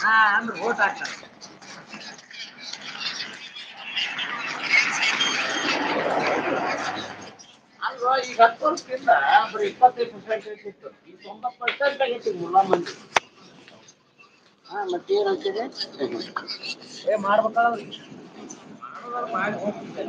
ಹಾ ಅಂದ್ರ ಓಟ್ ಹಾಕ್ತಾರ ಅಲ್ವ ಈಗ ಹತ್ತು ವರ್ಷದಿಂದ ಬರಿ ಇಪ್ಪತ್ತೈದು ಪರ್ಸೆಂಟ್ ಇತ್ತು ಈ ತೊಂಬತ್ ಪರ್ಸೆಂಟ್ ಆಗೈತಿ ಮುಲ್ಲಾ ಮಂದಿ ಹಾ ಮತ್ತೆ ಏನಂತಿದೆ ಏ ಮಾಡ್ಬೇಕಲ್ಲ ಮಾಡಿ ಹೋಗ್ತಿದ್ದೆ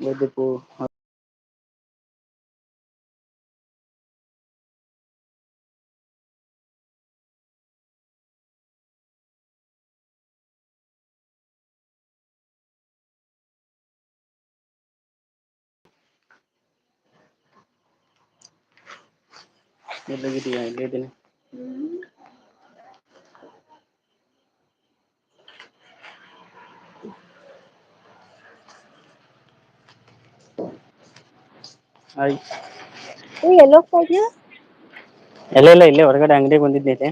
ಎದುಕ್ಕೂ ಎಲ್ಲೋಗಿದಿಯಾ ಇಲ್ಲೇ ಇದ್ದೀನಿ ಹಾಯ್. ಏ ಎಲ್ಲಿ ಹೋಗ್ತಾ ಇದೀಯಾ? ಎಲ್ಲ ಇಲ್ಲ ಇಲ್ಲೇ ಹೊರಗಡೆ ಅಂಗಡಿಗೆ ಬಂದಿದ್ದೈತೆ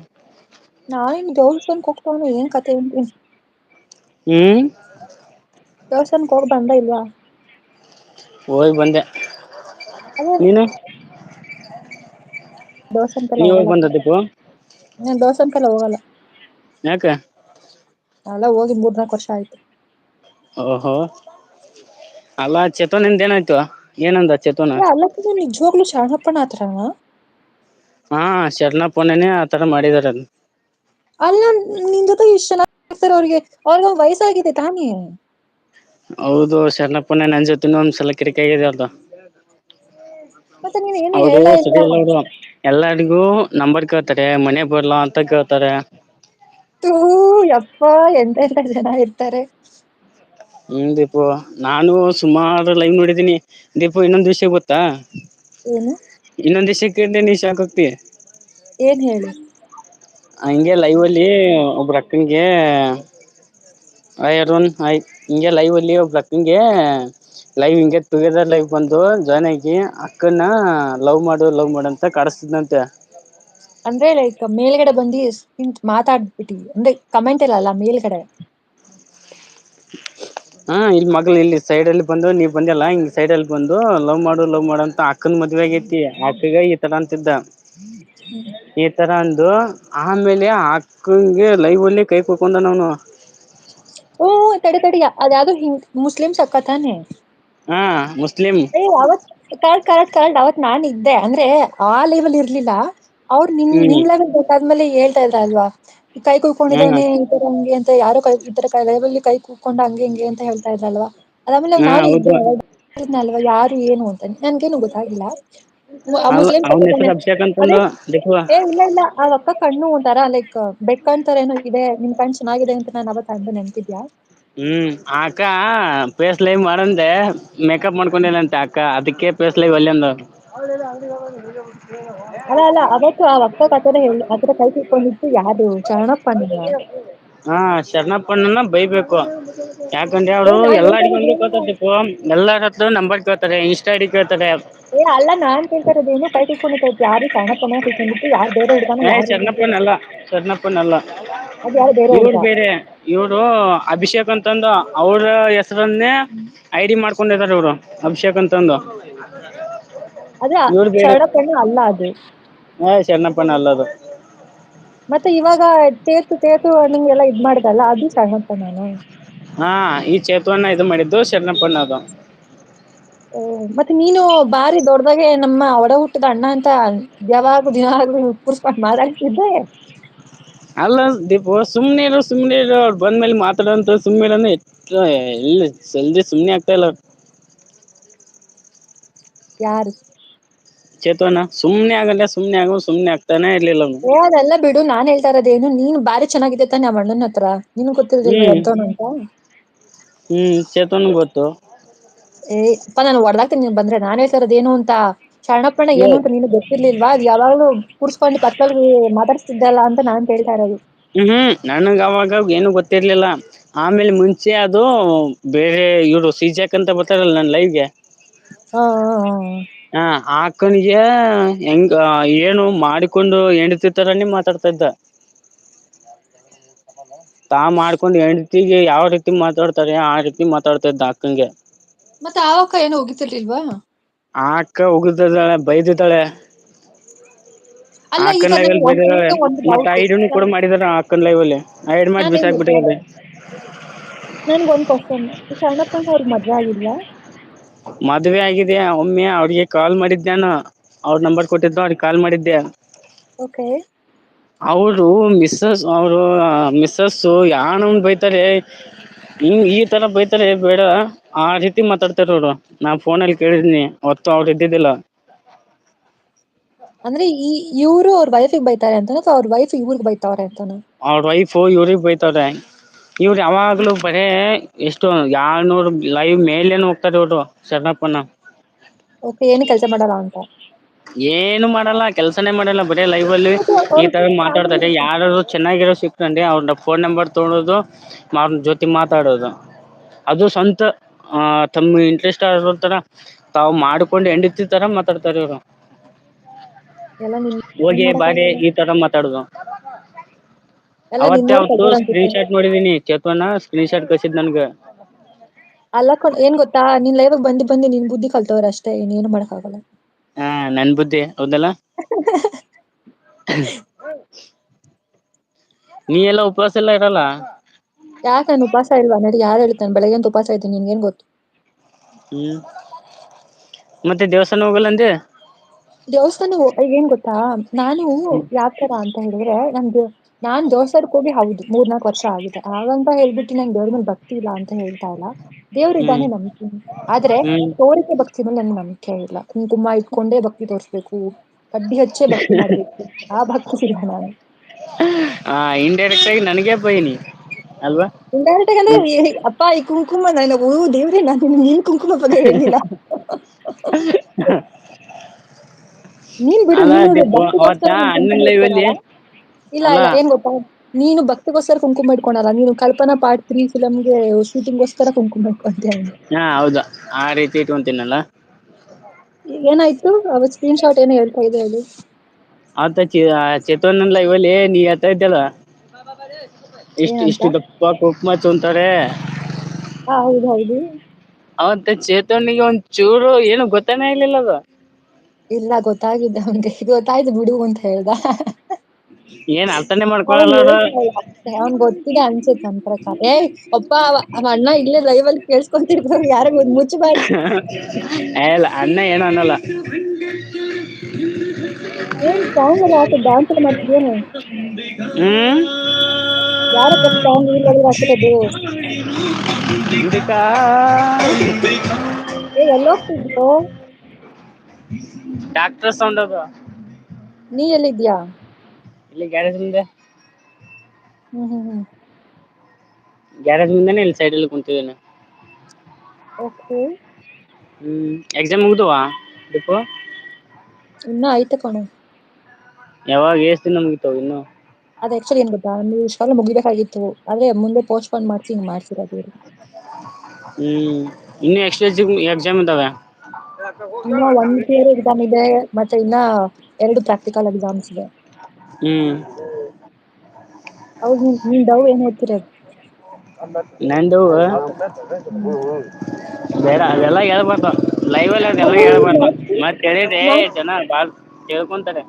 ನಾನ್ ದೇವಸ್ಥಾನಕ್ಕೆ ಹೋಗ್ತಾವ್ನಿ ಏನ್ ಕತೆ ಏನ್ರಿ ಹ್ಮ್? ದೇವಸ್ಥಾನಕ್ಕೆ ಹೋಗಿ ಬಂದ ಇಲ್ವಾ? ಹೋಗಿ ಬಂದೆ. ನೀನು? ದೇವಸ್ಥಾನಕ್ಕೆಲ್ಲ ನೀ ಹೋಗಿ ಹೋಗಲ್ಲ. ನಾನ್ ದೇವಸ್ಥಾನಕ್ಕೆಲ್ಲ ಹೋಗಲ್ಲ. ಯಾಕ? ನಾವೆಲ್ಲ ಹೋಗಿ ಮೂರ್ನಾಲ್ಕು ವರ್ಷ ಆಯ್ತು. ಓಹೋ. ಅಲ್ಲ ಚೇತನ್ ಏನಾಯ್ತು? ಏನಂದ ಚೇತನ? ನಿಜವಾಗ್ಲೂ ಶರಣ್ಣಪ್ಪಣ್ಣ ಆತರನ ಹಾ ಶರಣಪ್ಪನೇ ಆತರ ಮಾಡಿದಾರ ಅಲ್ಲ ನಿನ್ ಜೊತೆ ಇಷ್ಟ ಚೆನ್ನಾಗಿರ್ತಾರೆ ಅವ್ರಿಗೆ ಅವ್ರಗ ವಯಸ್ಸಾಗಿದೆ ತಾನೇ? ಹೌದು ಶರಣಪ್ಪನ ನನ್ ಜೊತೆ ಒಂದ್ಸಲ ಕಿರಿಕ ಆಗಿದೆ ಅದು ಮತ್ತೆ ನೀನ್ ಏನು ಅವರು ಹೇಳೇ ಇಲ್ಲ ಅವರು ಎಲ್ಲರಿಗೂ ನಂಬರ್ ಕೇಳ್ತಾರೆ ಮನೆ ಬರ್ಲಾ ಅಂತ ಕೇಳ್ತಾರೆ. ತೂ ಯಪ್ಪ ಎಂತ ಎಂತ ಜನ ಇರ್ತಾರೆ. ಹ್ಮ್ ದೀಪು. ನಾನು ಸುಮಾರು ಲೈವ್ ನೋಡಿದ್ದೀನಿ. ದೀಪು ಇನ್ನೊಂದ್ ವಿಷಯ ಗೊತ್ತಾ? ಏನು? ಇನ್ನೊಂದ್ ವಿಷಯಕ್ಕೆ ನೀ ಶಾಕ್ ಆಗ್ತಿ? ಏನ್ ಹೇಳಿ? ಹಂಗೆ ಲೈವ್ ಅಲ್ಲಿ ಒಬ್ರ ಅಕ್ಕನಿಗೆ ಹಾಯ್ ಅರುಣ್ ಹಾಯ್ ಹಿಂಗೆ ಲೈವ್ ಅಲ್ಲಿ ಒಬ್ರ ಅಕ್ಕನಿಗೆ ಲೈವ್ ಹಿಂಗೆ ಟುಗೆದರ್ ಲೈವ್ ಬಂದು ಜಾಯ್ನ್ ಆಗಿ ಅಕ್ಕನ ಲವ್ ಮಾಡು ಲವ್ ಮಾಡು ಅಂತ ಕಾಡಿಸ್ತಿದ್ನಂತೆ. ಅಂದ್ರೆ ಲೈಕ್ ಮೇಲ್ಗಡೆ ಬಂದಿ ಮಾತಾಡ್ಬಿಟ್ಟಿ. ಅಂದ್ರೆ ಕಮೆಂಟ್ ಇಲ್ಲ ಅಲ್ಲ ಮೇಲ್ಗಡೆ. ಹಾ ಇಲ್ಲಿ ಮಗ್ಳ ಇಲ್ಲಿ ಸೈಡ್ ಅಲ್ಲಿ ಬಂದು ನೀ ಬಂದಲ್ಲಾ ಹಿಂಗ್ ಸೈಡ್ ಅಲ್ಲಿ ಬಂದು ಲವ್ ಮಾಡು ಲವ್ ಮಾಡು ಅಂತ ಅಕ್ಕನ್ ಮದ್ವೆ ಆಗೈತಿ. ಅಕ್ಕಗ ಈ ತರ ಅಂತಿದ್ದ. ಈ ತರ ಅಂದು ಆಮೇಲೆ ಅಕ್ಕಂಗೆ ಲೈವ್ ಅಲ್ಲಿ ಕೈ ಕೊಡ್ಕೊಂಡ ಅವನು. ಓ ತಡಿ ತಡಿ ಅದ ಯಾವ್ದೋ ಹಿಂಗ್ ಮುಸ್ಲಿಮ್ಸ್ ಅಕ್ಕ ತಾನೆ? ಹಾ ಮುಸ್ಲಿಂ. ಕರೆಕ್ಟ್ ಕರೆಕ್ಟ್ ಕರೆಕ್ಟ್ ಅವತ್ ನಾನ್ ಇದ್ದೆ. ಅಂದ್ರೆ ಆ ಲೆವೆಲ್ ಇರ್ಲಿಲ್ಲ. ಅವ್ರು ನಿಮ್ ನಿಮ್ ಲೆವೆಲ್ ಗೊತ್ತಾದ್ಮೇಲೆ ಹೇಳ್ತಾ ಇದ್ರ ಅಲ್ವಾ? ಕೈ ಕೂಕೊಂಡಿದ್ದಾನೆ ಈ ತರ ಹಂಗೆ ಅಂತ ಯಾರೋ ಕೈ ಈ ತರ ಲೈಬಲ್ಲಿ ಕೈ ಕೂಕೊಂಡ ಹಂಗೆ ಹಿಂಗೆ ಅಂತ ಹೇಳ್ತಾ ಇದ್ರಲ್ವಾ ಅದಾದ್ಮೇಲೆ ನಾನು ಹೇಳಿದ್ನಲ್ವಾ ಯಾರು ಏನು ಅಂತ? ನನ್ಗೇನು ಗೊತ್ತಾಗಿಲ್ಲ. ಏ ಇಲ್ಲ ಇಲ್ಲ ಆ ಅಕ್ಕ ಕಣ್ಣು ಒಂಥರ ಲೈಕ್ ಕಣ್ ತರ ಏನೋ ಇದೆ ನಿಮ್ ಕಣ್ ಚೆನ್ನಾಗಿದೆ ಅಂತ ನಾನ್ ಅವತ್ ಅಂದ ನೆನ್ಪಿದ್ಯಾ? ಹ್ಮ್ ಅಕ್ಕ ಫೇಸ್ ಲೈವ್ ಮಾಡಂದೆ ಮೇಕಪ್ ಮಾಡ್ಕೊಂಡೇನಂತೆ ಅಕ್ಕ ಅದಕ್ಕೆ ಫೇಸ್ ಲೈವ್ ಅಲ್ಲಿ ಅಂದ ಅಲ್ಲ ಅಲ್ಲ ಅವತ್ತು ಆ ಅಕ್ಕ ಆತರ ಹೇಳಿ ಆತರ ಕೈ ಕೂತ್ಕೊಂಡಿದ್ದು ಯಾರು ಶರಣಪ್ಪನ ಹಾ ಶರಣಪ್ಪಣ್ಣನ ಬೈಬೇಕು. ಯಾಕಂದ್ರೆ ಅವರು ಎಲ್ಲಾ ಅಡಿಗೆ ಏನು ಎಲ್ಲರ ಹತ್ರ ನಂಬರ್ ಕೇಳ್ತಾರೆ ಇನ್ಸ್ಟಾ ಐಡಿ ಕೇಳ್ತಾರೆ. ಏ ಅಲ್ಲ ನಾನ್ ಕೇಳ್ತಾರದು ಏನು ಕೈ ಕುತ್ಕೊಂಡಿತೈತಿ ಯಾರು ಶರಣಪ್ಪನ ಕುತ್ಕೊಂಡಿತ್ತು ಯಾರು ಬೇರೆ ಹುಡ್ಗಾನ ಏ ಶರಣಪ್ಪನ ಅಲ್ಲ ಶರಣಪ್ಪನ ಅಲ್ಲ ಅದು ಯಾರು ಬೇರೆ ಇವ್ರ ಬೇರೆ ಇವರು ಅಭಿಷೇಕ್ ಅಂತಂದು ಅವ್ರ ಹೆಸರನ್ನೇ ಐಡಿ ಮಾಡ್ಕೊಂಡಿದ್ದಾರೆ ಇವರು ಅಭಿಷೇಕ್ ಅಂತಂದು. ಅದೇ ಇವ್ರು ಬೇರೆ. ಶರಣಪ್ಪಯ್ಯ ಅಲ್ಲ ಅದು. ಹ ಶರಣಪ್ಪನ ಅಲ್ಲದು. ಮತ್ತೆ ಇವಾಗ ತೇತು ತೇತು ನಿಂಗೆಲ್ಲಾ ಇದ್ ಮಾಡ್ದಲ್ಲ ಅದು ಸಣ್ಣಪ್ಪನಾನ? ಹಾ ಈ ಚೇತುವನ್ನ ಇದು ಮಾಡಿದ್ದು ಶರಣಪ್ಪನ ಅದು ಓ ಮತ್ತೆ ನೀನು ಬಾರಿ ದೊಡ್ಡದಾಗೆ ನಮ್ಮ ಒಡ ಹುಟ್ಟದ ಅಣ್ಣ ಅಂತ ಯಾವಾಗ ದಿನ ಕೂರ್ಸ್ಕೊಂಡು ಮಾತಾಡ್ತಿದ್ದೆ? ಅಲ್ಲ ದೀಪು ಸುಮ್ನೆ ಇರೋ ಅವ್ರು ಬಂದ್ಮೇಲೆ ಮಾತಾಡೋಂತ ಸುಮ್ನೆರಾನೇ ಎಲ್ಲಿ ಜಲ್ದಿ ಸುಮ್ನೆ ಆಗ್ತಾ ಇಲ್ಲ. ಯಾರು? ಚೇತೋನ ಸುಮ್ನೆ ಆಗಲ್ಲ ಸುಮ್ನೆ ಆಗ ಸುಮ್ನೆ ಆಗ್ತಾನೆ ಇರ್ಲಿಲ್ಲ ಅವ್ನು. ಏ ಅದೆಲ್ಲ ಬಿಡು ನಾನ್ ಹೇಳ್ತಾ ಇರೋದೇನು ನೀನ್ ಬಾರಿ ಚೆನ್ನಾಗಿದೆ ತಾನೆ ಆ ಅಣ್ಣನ ಹತ್ರ. ನಿನ್ ಗೊತ್ತಿರೋದಿಲ್ಲ ಹ್ಮ್. ಎಂತವನು ಅಂತ? ಹ್ಮ್ ಚೇತನ್ ಗೊತ್ತು. ಏ ಅಪ್ಪ ನಾನು ಹೊಡ್ದಾಗ್ತೀನಿ ನೀನ್ ಬಂದ್ರೆ. ನಾನ್ ಹೇಳ್ತಾ ಏನು ಅಂತ. ಶರಣಪ್ಪಣ್ಣ ಏನು ಅಂತ ನೀನು ಗೊತ್ತಿರ್ಲಿಲ್ವಾ? ಯಾವಾಗ್ಲೂ ಕೂರ್ಸ್ಕೊಂಡು ಪಕ್ಕದಲ್ಲಿ ಮಾತಾಡ್ಸ್ತಿದ್ದಲ್ಲ ಅಂತ ನಾನ್ ಹೇಳ್ತಾ ಇರೋದು. ಹ್ಮ್ ನನಗ್ ನನ್ಗ್ ಅವಾಗ ಏನು ಗೊತ್ತಿರ್ಲಿಲ್ಲ. ಆಮೇಲೆ ಮುಂಚೆ ಅದು ಬೇರೆ ಇವ್ರು ಸಿಜಾಕ್ ಅಂತ ಬರ್ತಾರಲ್ಲ ನನ್ ಲೈವ್ಗೆ ಹಾ ಹಾ ಹಾ. ಹ ಆಕನಿಗೆ ಹೆಂಗ ಏನು ಮಾಡಿಕೊಂಡು ಹೆಂಡತಿ ಮಾತಾಡ್ತಾ ಇದ್ದ. ತಾ ಮಾಡ್ಕೊಂಡ್ ಹೆಂಡತಿಗೆ ಯಾವ ರೀತಿ ಮಾತಾಡ್ತಾರೆ ಆ ರೀತಿ ಮಾತಾಡ್ತ್ದ ಅಕ್ಕನ್ಗೆ ಮತ್ತೆ ಆವಕ್ಕ ಏನು ಹೋಗಿತಿರ್ಲಿಲ್ವಾ ಆ ಅಕ್ಕ ಉಗಿದಿದ್ದಾಳೆ ಬೈದಿದ್ದಾಳೆ. ಅಲ್ಲ ಈಗ ಒಂದ್ ಬೈದಿದ್ದಾಳೆ. ಮತ್ತೆ ಐಡ್ನು ಕೂಡ ಮಾಡಿದಾರ ಆಕನ್ ಲೈವಲ್ಲಿ ಐಡ್ ಮಾಡಿ ನಾನೇನ್ ಗೊತ್ತಾ ಬಿಸಾಕ್ಬಿಟ್ಟಿದ್ದಾರೆ. ನನ್ಗ ಒಂದ್ ಕ್ವಶನ್ ಶಣಪ್ಪಣ್ಣ ಅವ್ರಗ್ ಮದ್ವೆ ಆಗಿಲ್ವಾ? ಮದ್ವೆ ಆಗಿದೆ ಒಮ್ಮೆ ಅವ್ರಿಗೆ ಕಾಲ್ ಮಾಡಿದ್ದ್ನಾನು ಅವ್ರ ನಂಬರ್ ಕೊಟ್ಟಿದ್ದು ಅವ್ರಿಗೆ ಕಾಲ್ ಮಾಡಿದ್ದೆ. ಓಕೆ ಅವರು ಮಿಸ್ಸಸ್ ಅವರು ಮಿಸ್ಸಸ್ ಯಾಣ ಬೈತಾರೆ ಹಿಂಗ್ ಈ ತರ ಬೈತಾರೆ ಬೇಡ ಆ ರೀತಿ ಮಾತಾಡ್ತಾರ ಅವರು. ನಾ ಫೋನಲ್ಲಿ ಕೇಳಿದ್ನಿ ಅವತ್ತು ಅವ್ರು ಇದ್ದಿದ್ದಿಲ್ಲ. ಅಂದ್ರೆ ಈ ಇವರು ಅವ್ರ ವೈಫಿಗೆ ಬೈತಾರೆ ಅಂತಾನ ಅಥವಾ ಅವ್ರ ವೈಫ್ ಇವ್ರಿಗೆ ಬೈತಾವ್ರೆ ಅಂತಾನ? ಅವ್ರ ವೈಫ್ ಇವ್ರಿಗೆ ಬೈತವ್ರೆ. ಇವ್ರು ಯಾವಾಗ್ಲೂ ಬರೇ ಎಷ್ಟು ಯಳ್ನೂರು ಲೈವ್ ಮೇಲೇನು ಹೋಗ್ತಾರೆ ಇವ್ರು ಶರಣಪ್ಪನ. ಓಕೆ ಏನು ಕೆಲಸ ಮಾಡಲ್ಲ ಅಂತ? ಏನು ಮಾಡಲ್ಲ ಕೆಲಸನೇ ಮಾಡಲ್ಲ ಬರೇ ಲೈವ್ ಅಲ್ಲಿ ಈ ತರ ಮಾತಾಡ್ತಾರೆ. ಯಾರು ಚೆನ್ನಾಗಿರೋ ಸಿಕ್ಕಂಡ್ರೆ ಅವ್ರ ಫೋನ್ ನಂಬರ್ ತೊಗೊಳೋದು ಅವ್ರ ಜೊತೆ ಮಾತಾಡೋದು. ಅದು ಸ್ವಂತ ತಮ್ಮ ಇಂಟ್ರೆಸ್ಟ್ ಆಗರ್ತರ ತಾವು ಮಾಡ್ಕೊಂಡು ಹೆಂಡತಿ ತರ ಮಾತಾಡ್ತಾರೆ ಇವ್ರು. ಹೋಗಿ ಬಾರಿ ಈ ತರ ಮಾತಾಡುದು. ಅವತ್ತೆ ಅವತ್ತು ಸ್ಕ್ರೀನ್ ಶಾಟ್ ನೋಡಿದೀನಿ ಚೇತವನ ಸ್ಕ್ರೀನ್ ಶಾಟ್ ಕಸಿದ್ ನನ್ಗ. ಅಲ್ಲ ಏನ್ ಗೊತ್ತಾ? ನೀನ್ ಲೈವ್ ಬಂದು ಬಂದಿ ನಿನ್ ಬುದ್ಧಿ ಕಲ್ತವ್ರ ಅಷ್ಟೇ ಇನ್ನೇನು ಏನು ಮಾಡಕ್ ಆಗಲ್ಲ ಹಾ ನನ್ ಬುದ್ಧಿ ಹೌದಲ್ಲ? ನೀ ಎಲ್ಲ ಉಪವಾಸ ಎಲ್ಲ ಇರಲ್ಲ? ಯಾಕ ನಾನು ಉಪವಾಸ ಇಲ್ವಾ? ನಡಿ ಯಾರು ಹೇಳ್ತಾನೆ ಬೆಳಗ್ಗೆ ಅಂತ ಉಪವಾಸ ಇದ್ದೀನಿ ನಿನ್ಗೇನ್ ಗೊತ್ತು? ಹ್ಮ್. ಮತ್ತೆ ದೇವಸ್ಥಾನ ಹೋಗಲ್ಲ ಅಂದೆ? ದೇವಸ್ಥಾನ ಏನ್ ಗೊತ್ತಾ? ನಾನು ಯಾವ್ತರ ಅಂತ ಹೇಳಿದ್ರೆ ನಮ್ದ ನಾನ್ ದೇವಸ್ಥಾನಕ್ಕೆ ಹೋಗಿ ಹೌದು ಮೂರ್ ನಾಲ್ಕು ವರ್ಷ ಆಗಿದೆ. ಹಾಗಂತ ಹೇಳ್ಬಿಟ್ಟು ನಂಗೆ ದೇವ್ರ ಮೇಲೆ ಭಕ್ತಿ ಇಲ್ಲ ಅಂತ ಹೇಳ್ತಾ ಇಲ್ಲ. ದೇವ್ರ ನಂಬಿಕೆ. ಆದ್ರೆ ತೋರಿಕೆ ಭಕ್ತಿ ಮೇಲೆ ನನ್ ನಂಬಿಕೆ ಇಲ್ಲ. ಕುಂಕುಮ ಇಟ್ಕೊಂಡೇ ಭಕ್ತಿ ತೋರಿಸ್ಬೇಕು. ಕಡ್ಡಿ ಹಚ್ಚೇ ಭಕ್ತಿ ಮಾಡ್ಬೇಕು. ಆ ಭಕ್ತಿ ಸಿಗಲ್ಲ ನಾನು ಇಂಡೈರೆಕ್ಟ್ ಆಗಿ ನನಗೆ ಬೈನಿ ಅಲ್ವಾ? ಇಂಡೈರೆಕ್ಟ್ ಆಗಿ ಅಂದ್ರೆ ಅಪ್ಪ ಈ ಕುಂಕುಮ ನಾನು ಓ ದೇವ್ರೆ ನಾನು ನೀನ್ ಕುಂಕುಮ ಬಗ್ಗೆ ಹೇಳಿಲ್ಲ. ನೀನ್ ಬಿಡು ಅಣ್ಣನ್ ಇಟ್ಕೊಳಲ್ಲ ಇಲ್ಲ ಇಲ್ಲ ಏನ್ ಗೊತ್ತಾ? ನೀನು ಭಕ್ತಿಗೋಸ್ಕರ ಕುಂಕುಮ ಇಟ್ಕೊಂಡಲ್ಲ ನೀನು ಕಲ್ಪನಾ ಪಾರ್ಟ್ ತ್ರೀ ಫಿಲಮ್ಗೆ ಶೂಟಿಂಗ್ಗೋಸ್ಕರ ಕುಂಕುಮ ಇಟ್ಕೊಂತೀಯ ಹಾ ಹೌದು. ಆ ರೀತಿ ಇಟ್ಕೊಂತೀನಲ್ಲ. ಏನಾಯ್ತು? ಅವತ್ ಸ್ಕ್ರೀನ್ ಶಾಟ್ ಏನೋ ಹೇಳ್ತಾ ಇದೆ ಹೇಳು. ಆತ ಚೇತನ್ ಲೈವಲ್ಲಿ ನೀ ಹೇಳ್ತಾ ಇದ್ದಲ್ಲ ಇಷ್ಟು ಇಷ್ಟು ದಪ್ಪ ಕುಂಕುಮ ತುಂತಾರೆ ಹಾ ಹೌದು ಹೌದು. ಅವಂತ ಚೇತನಿಗೆ ಒಂದ್ ಚೂರು ಏನು ಗೊತ್ತಾನೆ ಇರ್ಲಿಲ್ಲ ಅದು. ಇಲ್ಲ ಗೊತ್ತಾಗಿದ್ದ ಅವನ್ಗೆ. ಗೊತ್ತಾಯ್ತು ಬಿಡು ಅಂತ ಹೇಳ್ದ. ಏನ್ ಅರ್ಥನೆ ಮಾಡ್ಕೊಳಲ್ಲ ಅವ್ನ್ ಗೊತ್ತಿದೆ ಅನ್ಸುತ್ತೆ ನನ್ ಪ್ರಕಾರ. ಏ ಅಪ್ಪ ಅಣ್ಣ ಇಲ್ಲೇ ಲೈವಲ್ಲಿ ಕೇಳ್ಸ್ಕೊತಿರ್ಬೋದು ಯಾರ ಮುಚ್ಚಬಾರ್ದು ಇಲ್ಲ ಅಣ್ಣ ಏನು ಅನ್ನಲ್ಲ. ಏನ್ ಸಾಂಗ್ ಎಲ್ಲ ಹಾಕಿ ಡ್ಯಾನ್ಸ್ ಎಲ್ಲ ಮಾಡ್ತಿದ್ದೇನೆ ಹ್ಮ್? ಯಾರ ಸಾಂಗ್ ಹಾಕಿರೋದು ಇಂಡಿಕಾ ಏ ಎಲ್ಲ ಡಾಕ್ಟರ್ ಸೌಂಡ್ ಅದು. ನೀ ಎಲ್ಲಿದ್ಯಾ? ಇಲ್ಲಿ ಗ್ಯಾರೇಜ್ ಮುಂದೆ. ಹ್ಮ್ ಹ್ಮ್ ಹ್ಮ್. ಗ್ಯಾರೇಜ್ ಮುಂದೆನೆ ಇಲ್ಲಿ ಸೈಡ್ಲ್ಲಿ ಕುಂತಿದ್ದೇನೆ ಓಕೆ ಹ್ಮ್ ಎಕ್ಸಾಮ್ ಮುಗಿದವಾ ದೀಪು ಇನ್ನ ಐತೆ ಕಣೋ. ಯಾವಾಗ ಎಷ್ಟು ದಿನ ಮುಗಿತಾವ ಇನ್ನು? ಅದು ಆಕ್ಚುಲಿ ಏನ್ ಗೊತ್ತಾ ನೀವು ಶಾಲೆ ಮುಗಿಬೇಕಾಗಿತ್ತು. ಆದ್ರೆ ಮುಂದೆ ಪೋಸ್ಟ್ಪೋನ್ ಮಾಡ್ಸಿ ಹಿಂಗ್ ಮಾಡ್ಸಿರೋದು ಇವ್ರು ಹ್ಮ್ ಇನ್ನು ಎಕ್ಸ್ಟ ಎಕ್ಸಾಮ್ ಇದಾವೆ? ಇನ್ನ ಒನ್ ಥಿಯರಿ ಎಕ್ಸಾಮ್ ಇದೆ ಮತ್ತೆ ಇನ್ನ ಎರಡು ಪ್ರಾಕ್ಟಿಕಲ್ ಎಕ್ಸಾಮ್ಸ್ ಇದೆ. ಹೌದು ನಿನ್ ಡವ್ ಏನ್ ಓದ್ತಿರೋದು ನಂದು ಬೇಡ ಅದೆಲ್ಲ ಹೇಳ್ಬಾರ್ದು. ಲೈವ್ಲ್ಲಿ ಅದೆಲ್ಲ ಅಯ್ಯೋ ಹೇಳ್ಬಾರ್ದು. ನಾಚ್ಕೆ ಮತ್ ಹೇಳಿದ್ರೆ ಜನ ಬಾಳ್ ಕೇಳ್ಕೊಂತಾರೆ.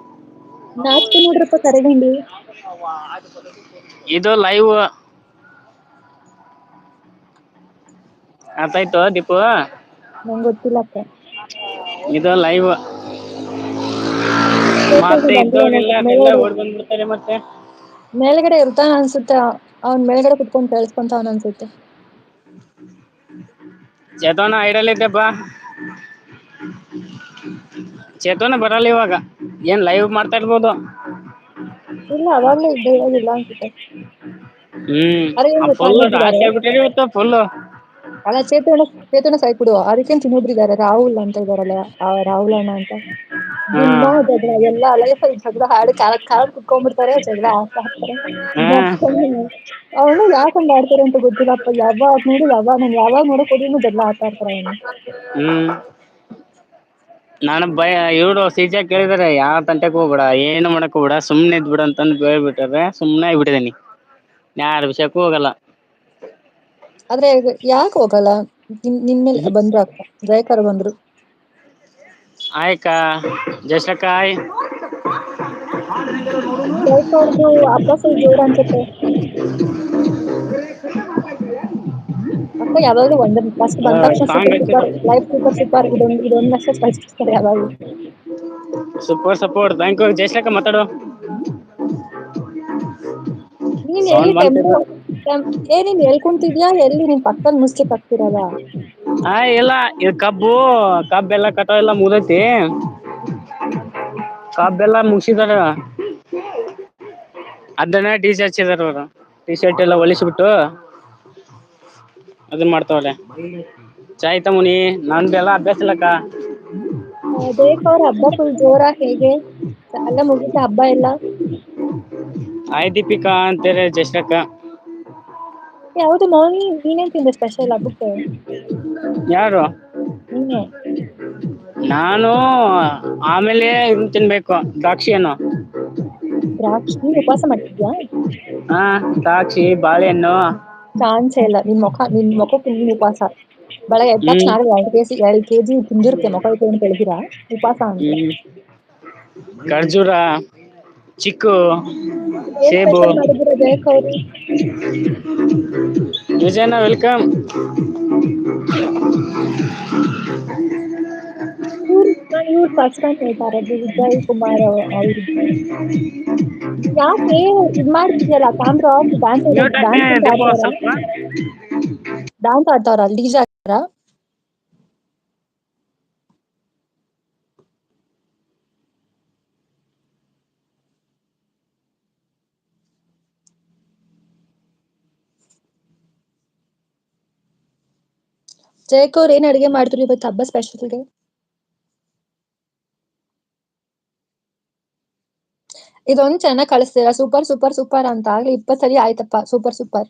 ನಾಚಿಕೆ ನೋಡ್ರಪ್ಪ ಕರೆಗಂಡಿ. ಇದು ಲೈವ್ ಆತಾಯ್ತು ದೀಪು? ಗೊತ್ತಿಲ್ಲ ಗೊತ್ತಿಲ್ಲಪ್ಪ. ಇದು ಲೈವ್ ಮತ್ತೆ ಇದ್ದವರೆಲ್ಲ ಮೇಲ್ಗಡೆ ಓಡ್ ಬಂದ್ಬಿಡ್ತಾರೆ ಮತ್ತೆ. ಮೇಲ್ಗಡೆ ಇರ್ತಾನ ಅನ್ಸುತ್ತೆ. ಅವ್ನ್ ಮೇಲ್ಗಡೆ ಕುತ್ಕೊಂಡ್ ಕೇಳಸ್ಕೊಂತವನ್ ಅನ್ಸುತ್ತೆ. ಚೇತನ ಐಡಲ್ ಇದ್ದೆ ಬಾ. ಚೇತನ ಬರಲ್ಲ ಇವಾಗ. ಏನ್ ಲೈವ್ ಮಾಡ್ತಾ ಇರ್ಬೋದು? ಇಲ್ಲ ಅವಾಗ್ಲೇ ಇದ್ದ ಇವಾಗಿಲ್ಲ ಅನ್ಸುತ್ತೆ. ಹ್ಮ್ ಆ ಫುಲ್ ಇವತ್ತು ಅಲ್ಲ ಚೇತನ ಚೇತನ ಸಹ ಅದಕ್ಕೇನ್ ಅದಕ್ಕೆಂತ ಇನ್ನೊಬ್ರು ರಾಹುಲ್ ಅಂತ ಇದಾರಲ್ಲ ರಾಹುಲ್ ಅಣ್ಣ ಅಂತ. ದಿನಾ ಜಗಳ ಎಲ್ಲಾ ಲೈಫಲ್ಲಿ ಜಗಳ ಆಡಿ ಕ ಕಾಲ ಕುತ್ಕೊಂಡ್ಬಿಡ್ತಾರೆ ಜಗಳ ಇರ್ತಾರೆ ಅವನು ಯಾಕಂಗ ಆಡ್ತಾರೆ ಅಂತ ಗೊತ್ತಿಲ್ಲಪ್ಪ. ಯಾವಾಗ ನೋಡಿ ಯಾವಾಗ ನಾನು ಯಾವಾಗ ನೋಡಕ್ ಹೋದ್ರುನು ಜಗಳ ಆಡ್ತಾ ಇರ್ತಾರೆ ಅವನು. ಹ್ಮ್. ನಾನು ಭಯ ಇವ್ರು ಸೀಜ ಕೇಳಿದಾರೆ ಯಾವ ತಂಟೆಕ್ ಹೋಗ್ಬೇಡ ಏನು ಮಾಡಕ್ ಹೋಗ್ಬೇಡ ಸುಮ್ನೆ ಇದ್ ಅಂತಂದು ಹೇಳ್ಬಿಟ್ಟಾರೆ ಹೇಳ್ಬಿಟ್ರೆ ಸುಮ್ನೆ ಆಗ್ಬಿಟ್ಟಿದೀನಿ ಯಾರ ವಿಷಯಕ್ಕೂ ಹೋಗಲ್ಲ. ಆದ್ರೆ ಯಾಕ ಹೋಗಲ್ಲ? ನಿನ್ ಮೇಲೆ ಬಂದ್ರು ಅಕ್ಕ ಜಯಕಾರ ಬಂದ್ರು. ಆಯ್ಕ ಜೋರ್ ಅನ್ಸುತ್ತೆ ಅಕ್ಕ ಯಾವಾಗ್ಲೂ ಒಂದ ಫಸ್ಟ್ ಬಂದ ತಕ್ಷಣ super super life super super ಇದೊಂದು ಇದೊಂದು ಮೆಸೇಜ್ ಕಳ್ಸ್ತಾರೆ ಯಾವಾಗ್ಲೂ ಸೂಪರ್ ಸಪೋರ್ಟ್ ಥ್ಯಾಂಕ್ ಯು ಜಯಶ್ರಕ್ಕ ಮಾತಾಡು ನೀನ್ ಎಲ್ಲಿ ಏ ನೀನ್ ಎಲ್ ಎಲ್ಲಿ ನೀನ್ ಪಕ್ಕದ ಮುಸ್ಕೆ ತಕ್ತಿರಲ್ಲ ಹ ಇಲ್ಲ ಇದು ಕಬ್ಬು ಕಬ್ಬ ಎಲ್ಲ ಕಟ ಎಲ್ಲ ಮುಗ್ದೈತಿ. ಕಬ್ಬೆಲ್ಲ ಮುಗಿಸಿದಾರ. ಅದನ್ನ ಟಿ ಶರ್ಟ್ ಹಚ್ಚಿದಾರ ಅವರು ಟಿ ಶರ್ಟ್ ಎಲ್ಲ ಹೊಲಿಸ್ಬಿಟ್ಟು ಅದನ್ ಮಾಡ್ತಾವ್ರೆ. ಚಾಯ್ತ ಮುನಿ ನಂದೆಲ್ಲ ಅಭ್ಯಾಸ ಇಲ್ಲಕ್ಕ. ಬೇಕ್ ಅವ್ರ ಹಬ್ಬ ಫುಲ್ ಜೋರ ಹೇಗೆ? ಅಲ್ಲ ಮುಗೀತ ಹಬ್ಬ ಎಲ್ಲ? ಆಯ್ ದೀಪಿಕಾ ಅಂತಾರೆ ಜಸ್ಟಕ್ಕ ಹೌದು ಮೌನಿ ನೀನೇನ್ ತಿಂದೆ ಸ್ಪೆಷಲ್ ಹಬ್ಬಕ್ಕೆ ಯಾರು? ನೀನೆ ನಾನು ಆಮೇಲೆ ಇನ್ ತಿನ್ಬೇಕು ದ್ರಾಕ್ಷಿಯನ್ನು. ದ್ರಾಕ್ಷಿ ನೀನ್ ಉಪವಾಸ ಮಾಡ್ತಿದ್ಯಾ? ಹಾ ದ್ರಾಕ್ಷಿ ಬಾಳೆಹಣ್ಣು. ಚಾನ್ಸೆ ಇಲ್ಲ ನಿನ್ ಮುಖ ನಿನ್ ಮುಖಕ್ಕೆ ನೀನ್ ಉಪವಾಸ. ಬೆಳಗ್ಗೆ ಎದ್ದ ತಕ್ಷಣ ಆದ್ರೆ ಎರಡು ಕೆಜಿ ಎರಡು ಕೆಜಿ ತಿಂದಿರುತ್ತೆ ಮುಖ ಅಂತ ಬೆಳಗಿರ ಉಪವಾಸ ಅಂತ. ಖರ್ಜೂರ. ಚಿಕ್ಕು ಏನ್ ಸೇಬು ಸ್ಪೆಷಲ್ ಮಾಡಿದೀರ ಜಯಕ್ ಅವ್ರು? ವಿಜಯನ ವೆಲ್ಕಮ್ ಇವ್ರು ನಾನು ಇವ್ರು ಫಸ್ಟ್ ಟೈಮ್ ಹೇಳ್ತಾ ಇರೋದು ವಿಜಯ್ ಕುಮಾರ್ ಅವ್ರಿಗೆ ಯಾಕೆ? ಇದ್ ಮಾಡ್ತಿದ್ಯಲ್ಲ ಕ್ಯಾಮ್ರಾ ಆಫ್ ಡ್ಯಾನ್ಸ್ ಮ್ಯೂಟ್ ಹಾಕ್ತೀನಿ ಡ್ಯಾನ್ಸ್ ಅಂತ ದೀಪು ಆಡ್ತಾವ್ರ ಸ್ವಲ್ಪ ಡ್ಯಾನ್ಸ್ ಆಡ್ತಾವ್ರ ಡಿಜೆ ಆಡ್ತಾರ ಜಯಕ್ ಅವ್ರ ಏನ್ ಅಡಿಗೆ ಮಾಡಿದ್ರು ಇವತ್ತು ಹಬ್ಬ ಸ್ಪೆಷಲ್ಗೆ ಇದೊಂದ್ ಚೆನ್ನಾಗ್ ಕಳಿಸ್ತೀರಾ? ಸೂಪರ್ ಸೂಪರ್ ಸೂಪರ್ ಅಂತ. ಆಗ್ಲಿ ಇಪ್ಪತ್ ಸರಿ ಆಯ್ತಪ್ಪ. ಸೂಪರ್ ಸೂಪರ್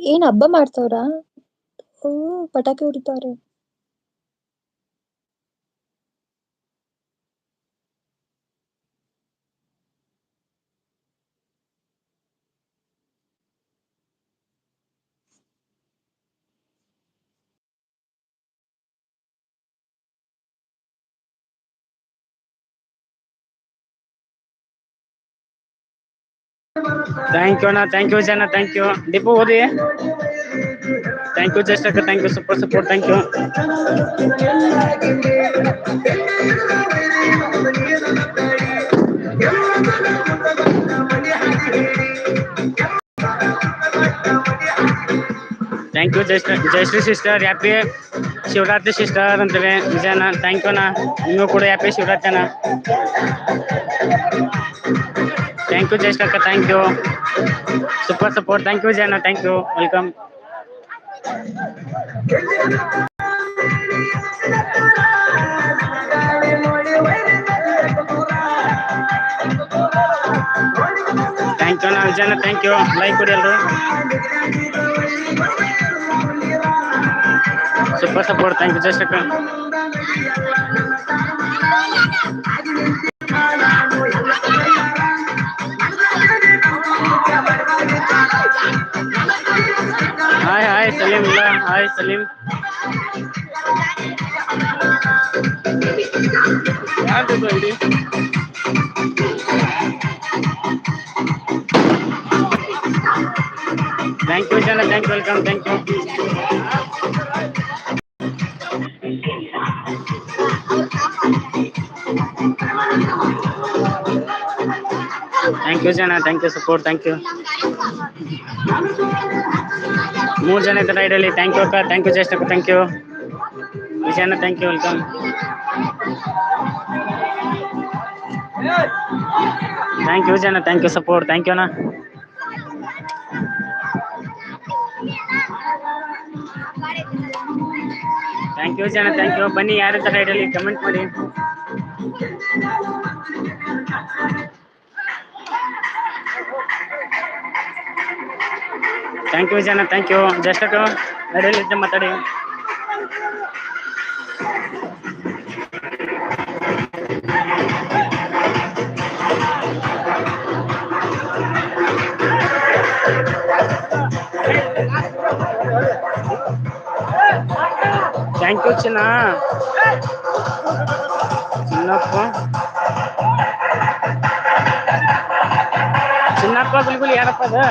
ಏನ್ ಹಬ್ಬ ಮಾಡ್ತವ್ರ? ಓ ಪಟಾಕಿ ಹೊಡಿತವ್ರೆ ಥ್ಯಾಂಕ್ ಯು ಅಣ್ಣ ಥ್ಯಾಂಕ್ ಯು ಜನ ಥ್ಯಾಂಕ್ ಯು ದೀಪು ಓದಿ thank you just thank you super support thank you thank you Jai Jayashree sister happy Shivaratri sister ಅಂತಾರೆ ವಿಜಯನ ಥ್ಯಾಂಕ್ ಯು ಅಣ್ಣ ನೀವು ಕೂಡ ಹ್ಯಾಪಿ ಶಿವರಾತ್ರಿ ಅಣ್ಣ ಥ್ಯಾಂಕ್ ಯು ಜಯಶ್ರೀ ಅಕ್ಕ thank you super support thank you Vijayanna thank you welcome thank you ಅಣ್ಣ ವಿಜಯಣ್ಣ thank you like ಕೊಡಿ ಎಲ್ರು super support thank you just hi hi Salim ಇಲ್ಲ ಹಾಯ್ ಸಲೀಂ ಯಾರ್ದು ಐಡಿ ಥ್ಯಾಂಕ್ ಯು ಜನ thank you welcome thank you thank you ಜನ thank you support thank you ಮೂರು ಜನ ಇದ್ದಾರೆ ಐಡಲ್ಲಿ ಥ್ಯಾಂಕ್ ಯು ಅಕ್ಕ. ಥ್ಯಾಂಕ್ ಯು ಜಸ್ಟ್ ಅಕ್ಕ. Thank you Vijayanna thank you welcome thank you Vijayanna. Thank you support thank you ಅಣ್ಣ. Thank you ಜನ thank you ಬನ್ನಿ ಯಾರಿದ್ದಾರೆ ಐಡಲ್ಲಿ ಕಮೆಂಟ್ ಮಾಡಿ. ಥ್ಯಾಂಕ್ ಯು ಜನ ಥ್ಯಾಂಕ್ ಯು ಜಸ್ಟ್ ಐಡಲ್ಲಿ ಇದ್ದೆ ಮಾತಾಡಿ ಥ್ಯಾಂಕ್ ಯು ಚಿನ್ನ ಚಿನ್ನಪ್ಪ ಚಿನ್ನಪ್ಪ ಗುಲ್ಗುಲ್ ಯಾರಪ್ಪ ಅದು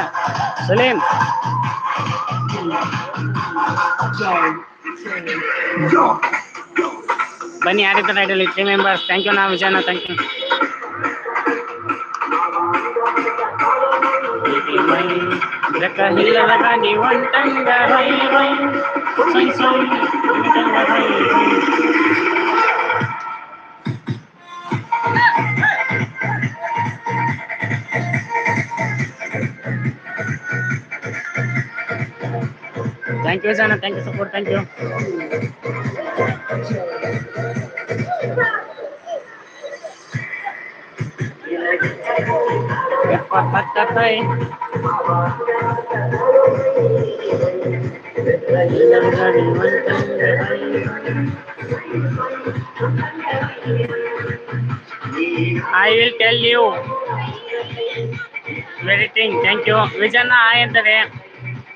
ಸಲೀಂ ಬನ್ನಿ ಯಾರಿದ್ದಾರೆ ಐಡಲ್ಲಿ ತ್ರೀ ಮೆಂಬರ್ಸ್ ಥ್ಯಾಂಕ್ ಯು ನಾ ವಿಜಯನ ಥ್ಯಾಂಕ್ ಯು ಇದಕ್ಕ ಹಿಲ್ಲದಾಗ ನೀ ಒಂಟಂಗ Thank you sana. Thank you support. Thank you. Dapat katay. I will tell you. Very thing. Thank you. Vijana, I am the.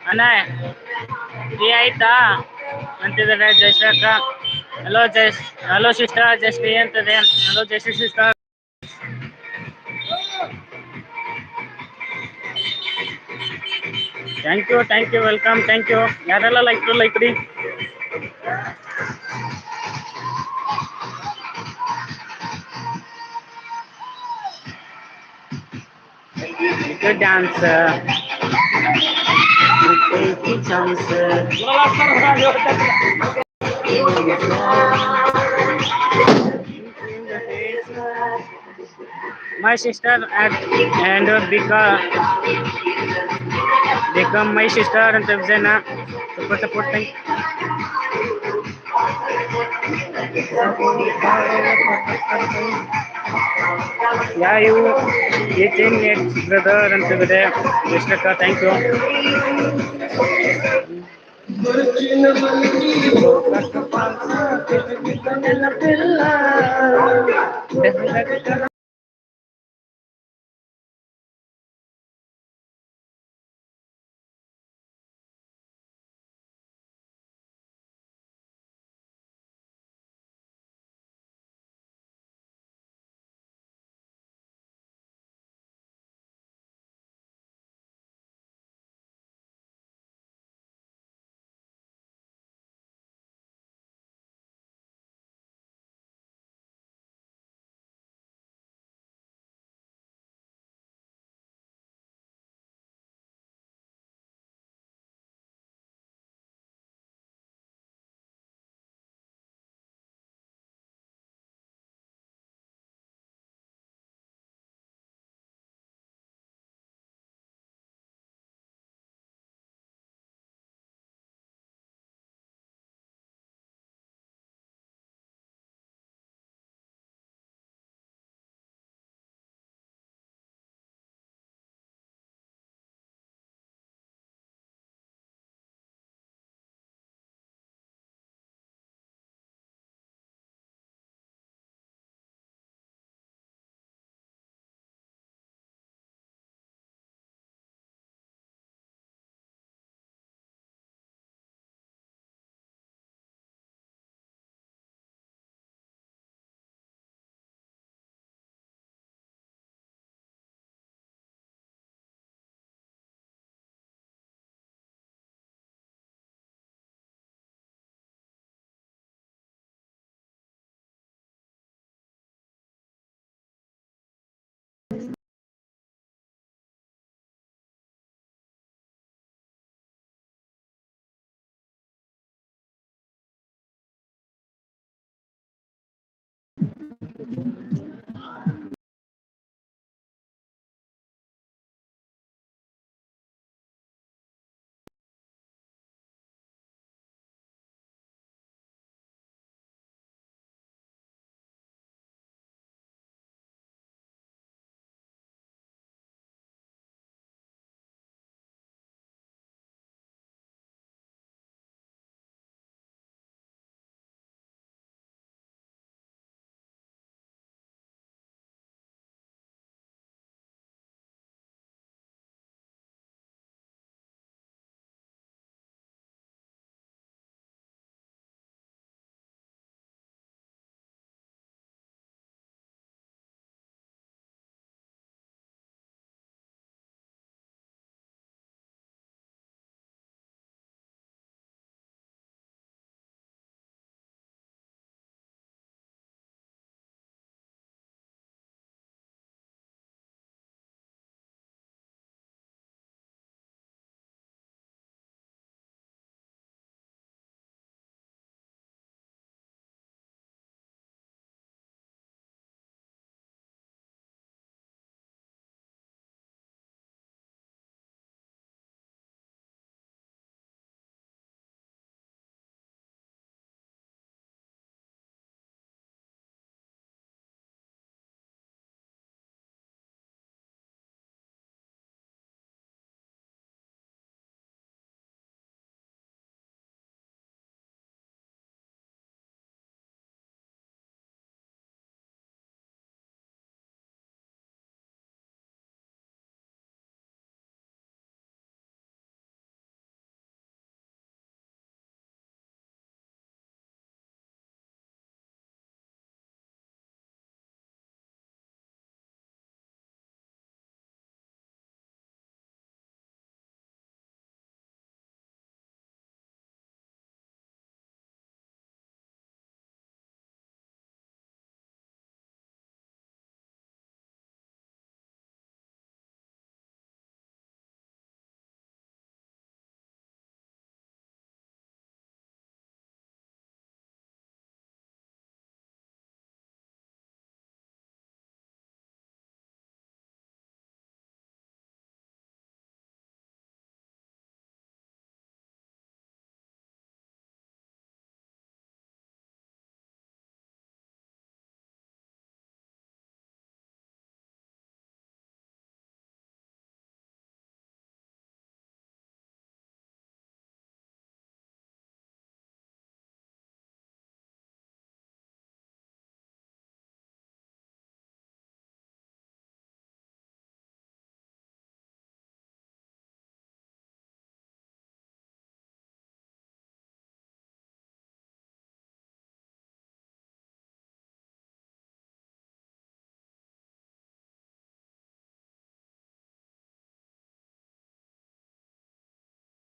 Anna. Tea ಆಯ್ತಾ? ಅಂತಿದ್ದಾರೆ Jayashree hello Jaya hello sister, Jayashree ಅಂತದೆ. Hello Jayashree, sister. Thank you thank you welcome thank you ಯಾರೆಲ್ಲ like like ರೀ? Dance My sister and and become become my sister and Vijayna super supporting. Yeah, you you think it brother and Vijay. Thank you.